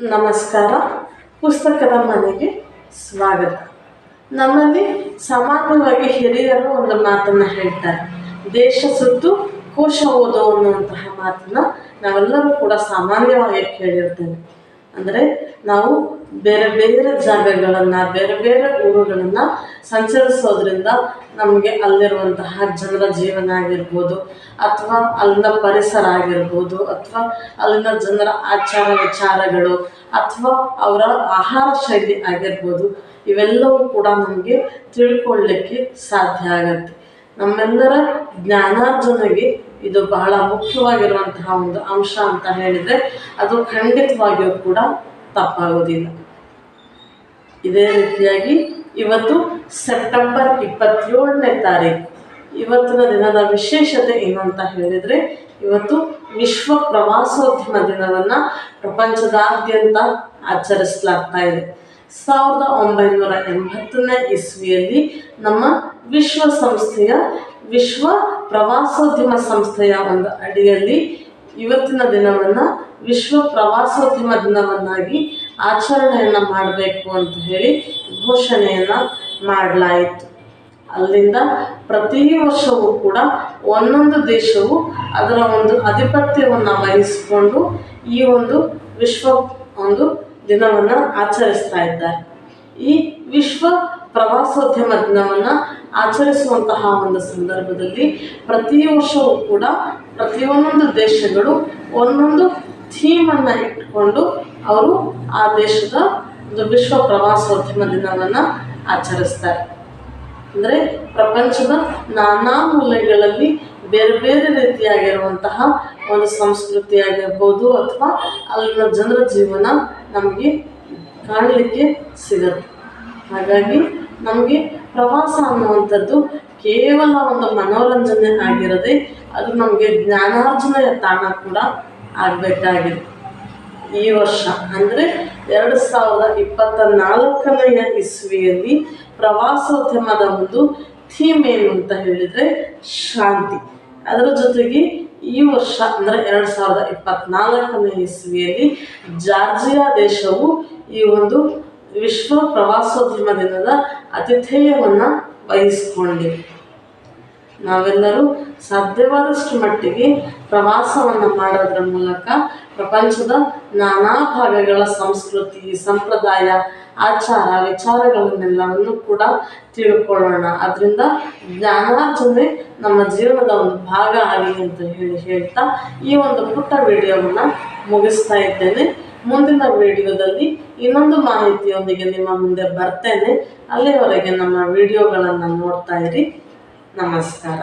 ನಮಸ್ಕಾರ. ಪುಸ್ತಕದ ಮನೆಗೆ ಸ್ವಾಗತ. ನಮ್ಮಲ್ಲಿ ಸಾಮಾನ್ಯವಾಗಿ ಹಿರಿಯರು ಒಂದು ಮಾತನ್ನು ಹೇಳ್ತಾರೆ. ದೇಶ ಸುತ್ತು ಕೋಶ ಓದೋ ಅನ್ನುವಂತಹ ಮಾತನ್ನು ನಾವೆಲ್ಲರೂ ಕೂಡ ಸಾಮಾನ್ಯವಾಗಿ ಕೇಳಿರ್ತೇವೆ. ಅಂದರೆ ನಾವು ಬೇರೆ ಬೇರೆ ಜಾಗಗಳನ್ನು, ಬೇರೆ ಬೇರೆ ಊರುಗಳನ್ನು ಸಂಚರಿಸೋದ್ರಿಂದ ನಮಗೆ ಅಲ್ಲಿರುವಂತಹ ಜನರ ಜೀವನ ಆಗಿರ್ಬೋದು, ಅಥವಾ ಅಲ್ಲಿನ ಪರಿಸರ ಆಗಿರ್ಬೋದು, ಅಥವಾ ಅಲ್ಲಿನ ಜನರ ಆಚಾರ ವಿಚಾರಗಳು, ಅಥವಾ ಅವರ ಆಹಾರ ಶೈಲಿ ಆಗಿರ್ಬೋದು, ಇವೆಲ್ಲವೂ ಕೂಡ ನಮಗೆ ತಿಳ್ಕೊಳ್ಳಿಕ್ಕೆ ಸಾಧ್ಯ ಆಗತ್ತೆ. ನಮ್ಮೆಲ್ಲರ ಜ್ಞಾನಾರ್ಜನೆಗೆ ಇದು ಬಹಳ ಮುಖ್ಯವಾಗಿರುವಂತಹ ಒಂದು ಅಂಶ ಅಂತ ಹೇಳಿದರೆ ಅದು ಖಂಡಿತವಾಗಿಯೂ ಕೂಡ ತಪ್ಪಾಗೋದಿಲ್ಲ ಇದೇ ರೀತಿಯಾಗಿ ಇವತ್ತು ಸೆಪ್ಟೆಂಬರ್ ಇಪ್ಪತ್ತೇಳನೇ ತಾರೀಕು ಇವತ್ತಿನ ದಿನದ ವಿಶೇಷತೆ ಏನು ಅಂತ ಹೇಳಿದರೆ ಇವತ್ತು ವಿಶ್ವ ಪ್ರವಾಸೋದ್ಯಮ ದಿನವನ್ನು ಪ್ರಪಂಚದಾದ್ಯಂತ ಆಚರಿಸಲಾಗ್ತಾ ಇದೆ. ಸಾವಿರದ ಒಂಬೈನೂರ ಎಂಬತ್ತನೇ ಇಸ್ವಿಯಲ್ಲಿ ನಮ್ಮ ವಿಶ್ವಸಂಸ್ಥೆಯ ವಿಶ್ವ ಪ್ರವಾಸೋದ್ಯಮ ಸಂಸ್ಥೆಯ ಒಂದು ಅಡಿಯಲ್ಲಿ ಇವತ್ತಿನ ದಿನವನ್ನು ವಿಶ್ವ ಪ್ರವಾಸೋದ್ಯಮ ದಿನವನ್ನಾಗಿ ಆಚರಣೆಯನ್ನು ಮಾಡಬೇಕು ಅಂತ ಹೇಳಿ ಘೋಷಣೆಯನ್ನು ಮಾಡಲಾಯಿತು. ಅಲ್ಲಿಂದ ಪ್ರತಿ ವರ್ಷವೂ ಕೂಡ ಒಂದೊಂದು ದೇಶವು ಅದರ ಒಂದು ಆಧಿಪತ್ಯವನ್ನು ವಹಿಸಿಕೊಂಡು ಈ ಒಂದು ವಿಶ್ವ ಒಂದು ದಿನವನ್ನು ಆಚರಿಸ್ತಾ ಇದ್ದಾರೆ. ಈ ವಿಶ್ವ ಪ್ರವಾಸೋದ್ಯಮ ದಿನವನ್ನು ಆಚರಿಸುವಂತಹ ಒಂದು ಸಂದರ್ಭದಲ್ಲಿ ಪ್ರತಿ ವರ್ಷವೂ ಕೂಡ ಪ್ರತಿಯೊಂದೊಂದು ದೇಶಗಳು ಒಂದೊಂದು ಥೀಮನ್ನು ಇಟ್ಕೊಂಡು ಅವರು ಆ ದೇಶದ ಒಂದು ವಿಶ್ವ ಪ್ರವಾಸೋದ್ಯಮ ದಿನವನ್ನು ಆಚರಿಸ್ತಾರೆ. ಅಂದರೆ ಪ್ರಪಂಚದ ನಾನಾ ಮೂಲೆಗಳಲ್ಲಿ ಬೇರೆ ಬೇರೆ ರೀತಿಯಾಗಿರುವಂತಹ ಒಂದು ಸಂಸ್ಕೃತಿ ಆಗಿರ್ಬೋದು ಅಥವಾ ಅಲ್ಲಿನ ಜನರ ಜೀವನ ನಮಗೆ ಕಾಣಲಿಕ್ಕೆ ಸಿಗುತ್ತೆ. ಹಾಗಾಗಿ ನಮಗೆ ಪ್ರವಾಸ ಅನ್ನುವಂಥದ್ದು ಕೇವಲ ಒಂದು ಮನೋರಂಜನೆ ಆಗಿರದೆ ಅದು ನಮಗೆ ಜ್ಞಾನಾರ್ಜನೆಯ ತಾಣ ಕೂಡ ಆಗಬೇಕಾಗಿದೆ. ಈ ವರ್ಷ ಅಂದರೆ ಎರಡು ಸಾವಿರದ ಇಪ್ಪತ್ತ ನಾಲ್ಕನೆಯ ಇಸ್ವಿಯಲ್ಲಿ ಪ್ರವಾಸೋದ್ಯಮದ ಒಂದು ಥೀಮ್ ಏನು ಅಂತ ಹೇಳಿದರೆ ಶಾಂತಿ. ಅದರ ಜೊತೆಗೆ ಈ ವರ್ಷ, ಅಂದರೆ ಎರಡು ಸಾವಿರದ ಇಪ್ಪತ್ನಾಲ್ಕನೇ ಇಸ್ವಿಯಲ್ಲಿ ಜಾರ್ಜಿಯಾ ದೇಶವು ಈ ಒಂದು ವಿಶ್ವ ಪ್ರವಾಸೋದ್ಯಮ ದಿನದ ಆತಿಥೇಯವನ್ನು ವಹಿಸಿಕೊಂಡಿದೆ ನಾವೆಲ್ಲರೂ ಸಾಧ್ಯವಾದಷ್ಟು ಮಟ್ಟಿಗೆ ಪ್ರವಾಸವನ್ನು ಮಾಡೋದ್ರ ಮೂಲಕ ಪ್ರಪಂಚದ ನಾನಾ ಭಾಗಗಳ ಸಂಸ್ಕೃತಿ, ಸಂಪ್ರದಾಯ, ಆಚಾರ ವಿಚಾರಗಳನ್ನೆಲ್ಲವನ್ನು ಕೂಡ ತಿಳ್ಕೊಳ್ಳೋಣ. ಅದರಿಂದ ಜ್ಞಾನಾರ್ಜನೆ ನಮ್ಮ ಜೀವನದ ಒಂದು ಭಾಗ ಆಗಲಿ ಅಂತ ಹೇಳಿ ಹೇಳ್ತಾ ಈ ಒಂದು ಪುಟ್ಟ ವಿಡಿಯೋವನ್ನು ಮುಗಿಸ್ತಾ ಇದ್ದೇನೆ. ಮುಂದಿನ ವಿಡಿಯೋದಲ್ಲಿ ಇನ್ನೊಂದು ಮಾಹಿತಿಯೊಂದಿಗೆ ನಿಮ್ಮ ಮುಂದೆ ಬರ್ತೇನೆ. ಅಲ್ಲಿವರೆಗೆ ನಮ್ಮ ವಿಡಿಯೋಗಳನ್ನು ನೋಡ್ತಾ ಇರಿ. ನಮಸ್ಕಾರ